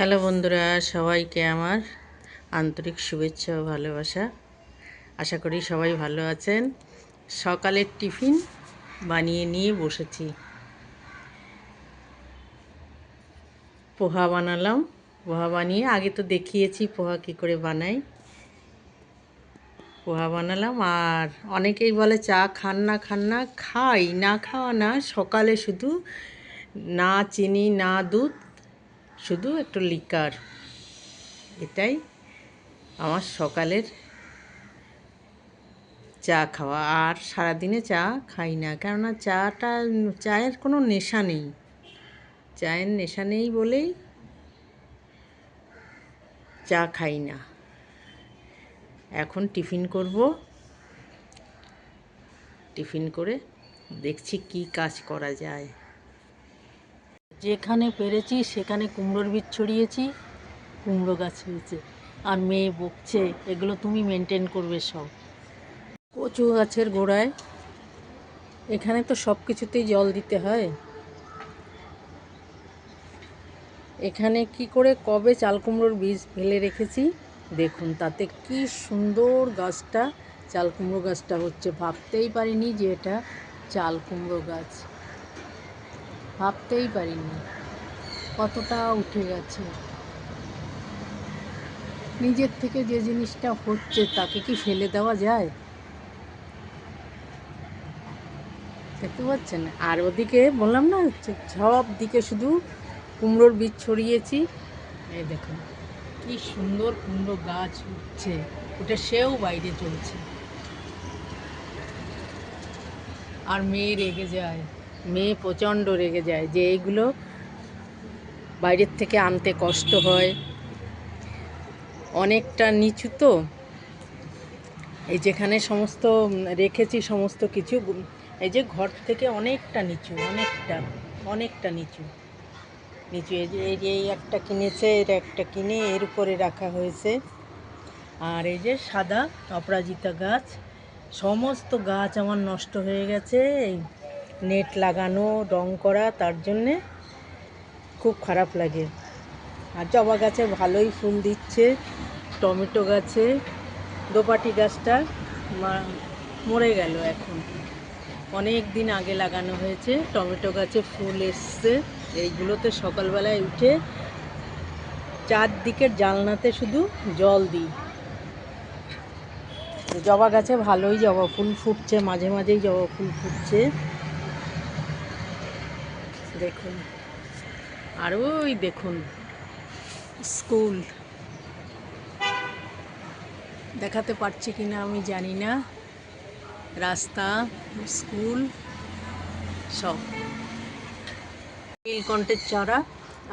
Hello বন্ধুরা, সবাইকে আমার আন্তরিক শুভেচ্ছা ও ভালোবাসা। আশা করি সবাই ভালো আছেন। সকালের টিফিন বানিয়ে নিয়ে বসেছি। পোহা বানালাম। পোহা বানিয়ে আগে তো দেখিয়েছি পোহা কী করে বানাই। পোহা বানালাম আর অনেকেই বলে চা খান না খান না, খাই, না খাওয়া না, সকালে শুধু না চিনি, না দুধ শুধু একটু লিকার। এটাই আমার সকালের চা খাওয়া। আর সারাদিনে চা খাই না, কেননা চাটা, চায়ের কোনো নেশা নেই। চায়ের নেশা নেই বলেই চা খাই না। এখন টিফিন করব। টিফিন করে দেখছি কি কাজ করা যায়। যেখানে পেরেছি সেখানে কুমড়োর বীজ ছড়িয়েছি, কুমড়ো গাছ হয়েছে। আর মেয়ে বকছে, এগুলো তুমি মেনটেন করবে সব। কচু গাছের গোড়ায়, এখানে তো সব কিছুতেই জল দিতে হয়। এখানে কি করে, কবে চাল কুমড়োর বীজ ফেলে রেখেছি? দেখুন, তাতে কি সুন্দর গাছটা, চাল কুমড়ো গাছটা হচ্ছে। ভাবতেই পারিনি যে এটা চাল কুমড়ো গাছ। ভাবতেই পারিনি কতটা উঠে গেছে। নিজের থেকে যে জিনিসটা হচ্ছে তাকে কি ফেলে দেওয়া যায়? দেখতে পাচ্ছেন? আর ওদিকে বললাম না সব দিকে শুধু কুমড়োর বীজ ছড়িয়েছি। এই দেখুন, কি সুন্দর কুমড়ো গাছ উঠছে, ওটা সেও বাইরে চলছে। আর মেয়ে রেগে যায়। মেয়ে প্রচণ্ড রেগে যায় যে এইগুলো বাইরের থেকে আনতে কষ্ট হয়। অনেকটা নিচু তো। এই যেখানে সমস্ত, রেখেছি সমস্ত কিছু, এই যে ঘর থেকে অনেকটা নিচু, অনেকটা অনেকটা নিচু। নিচু, এই যে, এই একটা কিনেছে, এর একটা কিনে, এর উপরে রাখা হয়েছে। আর এই যে সাদা অপরাজিতা গাছ, সমস্ত গাছ আমার নষ্ট হয়ে গেছে, এই নেট লাগানো, রং করা, তার জন্যে খুব খারাপ লাগে। আর জবা গাছে ভালোই ফুল দিচ্ছে, টমেটো গাছে, দোপাটি গাছটা মরে গেল এখন। অনেক দিন আগে লাগানো হয়েছে, টমেটো গাছে ফুল এসছে। এইগুলোতে সকালবেলায় উঠে চারদিকের জালনাতে শুধু জল দিই। জবা গাছে ভালোই জবা ফুল ফুটছে, মাঝে মাঝেই জবা ফুল ফুটছে। দেখুন। আর ওই দেখুন, স্কুল। দেখাতে পারছি কি না আমি জানি না। রাস্তা, স্কুল, সব। নীলকণ্ঠের চারা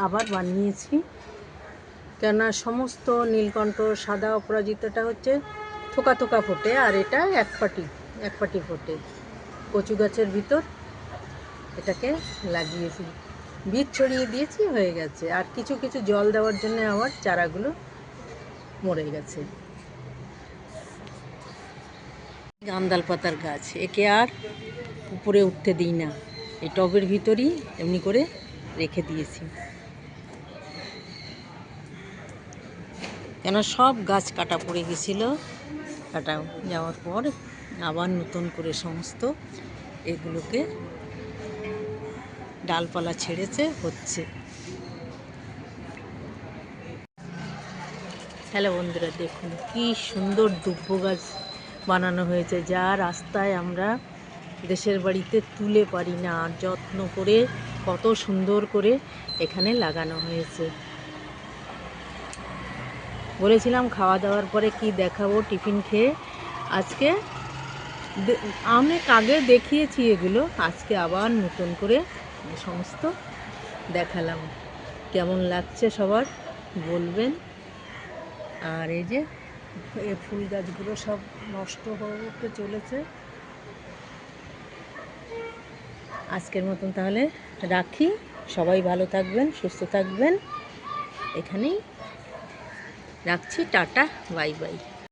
আবার বানিয়েছি। কেননা সমস্ত নীলকণ্ঠ সাদা অপরাজিতাটা হচ্ছে থোকা থোকা ফোটে, আর এটা এক পাটি এক পাটি ফোটে কচু গাছের ভিতর। এটাকে লাগিয়েছি। বীজ ছড়িয়ে দিয়েছি, হয়ে গেছে। আর কিছু কিছু জল দেওয়ার জন্য আমার চারাগুলো মরে গেছে। গান্দাল পাতার গাছ, একে আর উপরে উঠতে দিই না। এই টবের ভিতরই এমনি করে রেখে দিয়েছি। কেন সব গাছ কাটা পড়ে গেছিল, কাটা যাওয়ার পর আবার নতুন করে সমস্ত এগুলোকে ডালপালা ছেড়েছে, হচ্ছে। হ্যালো বন্ধুরা, দেখুন কি সুন্দর দুব্ব গাছ বানানো হয়েছে, যা রাস্তায় আমরা দেশের বাড়িতে তুলে পারি না। যত্ন করে, কত সুন্দর করে এখানে লাগানো হয়েছে। বলেছিলাম খাওয়া দাওয়ার পরে কি দেখাবো টিফিন খেয়ে। আজকে অনেক আগে দেখিয়েছি এগুলো, আজকে আবার নতুন করে সমস্ত দেখালাম। কেমন লাগছে সবার বলবেন। আর এই যে এ ফুল গাছগুলো সব নষ্ট হতে চলেছে। আজকের মতন তাহলে রাখি। সবাই ভালো থাকবেন, সুস্থ থাকবেন। এখানেই রাখছি, টাটা, বাই বাই।